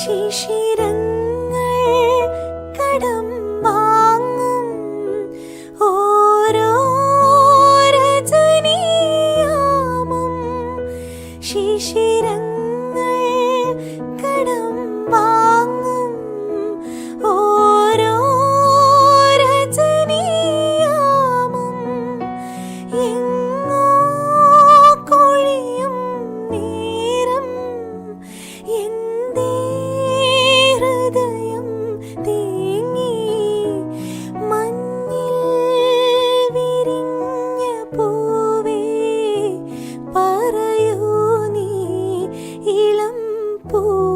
ശിശിരങ്ങൾ കടം വാങ്ങും. ഓരോ രജനീയാമം ശിശിരങ്ങൾ 不。